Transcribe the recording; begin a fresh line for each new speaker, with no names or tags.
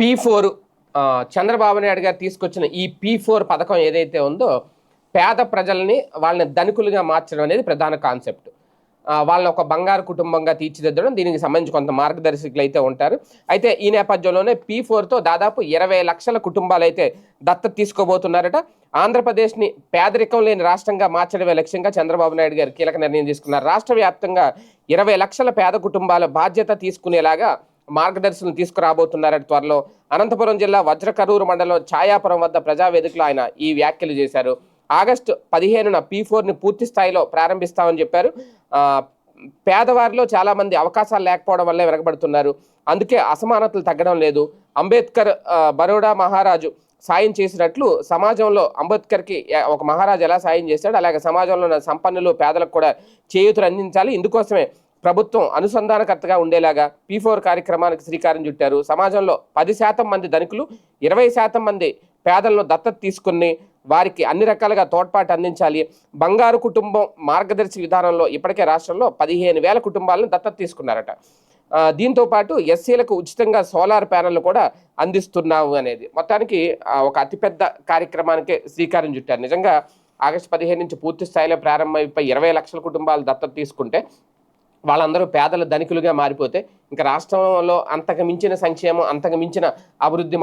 P four Chandrababu Naidu గారు తీసుకొచ్చిన ఈ పీ ఫోర్ పథకం ఏదైతే ఉందో పేద ప్రజల్ని వాళ్ళని ధనికులుగా మార్చడం అనేది ప్రధాన కాన్సెప్ట్. వాళ్ళని ఒక బంగారు కుటుంబంగా తీర్చిదిద్దడం దీనికి సంబంధించి కొంత మార్గదర్శకులు అయితే ఉంటారు. అయితే ఈ నేపథ్యంలోనే పీ ఫోర్తో దాదాపు ఇరవై లక్షల కుటుంబాలు అయితే దత్తత తీసుకోబోతున్నారట. ఆంధ్రప్రదేశ్ని పేదరికం లేని రాష్ట్రంగా మార్చడమే లక్ష్యంగా చంద్రబాబు నాయుడు గారు కీలక నిర్ణయం తీసుకున్నారు. రాష్ట్ర వ్యాప్తంగా ఇరవై లక్షల పేద కుటుంబాల బాధ్యత తీసుకునేలాగా మార్గదర్శనం తీసుకురాబోతున్నారని త్వరలో అనంతపురం జిల్లా వజ్రకరూరు మండలం ఛాయాపురం వద్ద ప్రజావేదికలో ఆయన ఈ వ్యాఖ్యలు చేశారు. ఆగస్టు పదిహేనున పీ ఫోర్ని పూర్తి స్థాయిలో ప్రారంభిస్తామని చెప్పారు. పేదవారిలో చాలా మంది అవకాశాలు లేకపోవడం వల్లే వెనకబడుతున్నారు. అందుకే అసమానతలు తగ్గడం లేదు. అంబేద్కర్ బరోడా మహారాజు సాయం చేసినట్లు సమాజంలో అంబేద్కర్కి ఒక మహారాజు ఎలా సాయం చేశాడు అలాగే సమాజంలో ఉన్న సంపన్నులు పేదలకు కూడా చేయూతులు అందించాలి. ఇందుకోసమే ప్రభుత్వం అనుసంధానకర్తగా ఉండేలాగా పీ ఫోర్ కార్యక్రమానికి శ్రీకారం చుట్టారు. సమాజంలో పది శాతం మంది ధనికులు ఇరవై శాతం మంది పేదలను దత్తత తీసుకుని వారికి అన్ని రకాలుగా తోడ్పాటు అందించాలి. బంగారు కుటుంబం మార్గదర్శి విధానంలో ఇప్పటికే రాష్ట్రంలో పదిహేను వేల కుటుంబాలను దత్తత తీసుకున్నారట. దీంతో పాటు ఎస్సీలకు ఉచితంగా సోలార్ ప్యానెల్ కూడా అందిస్తున్నాము అనేది. మొత్తానికి ఒక అతిపెద్ద కార్యక్రమానికి శ్రీకారం చుట్టారు. నిజంగా ఆగస్టు పదిహేను నుంచి పూర్తి స్థాయిలో ప్రారంభమైపోయి ఇరవై లక్షల కుటుంబాలు దత్తత తీసుకుంటే వాళ్ళందరూ పేదల ధనికులుగా మారిపోతే ఇంకా రాష్ట్రంలో అంతకు మించిన సంక్షేమం అంతకు మించిన అభివృద్ధి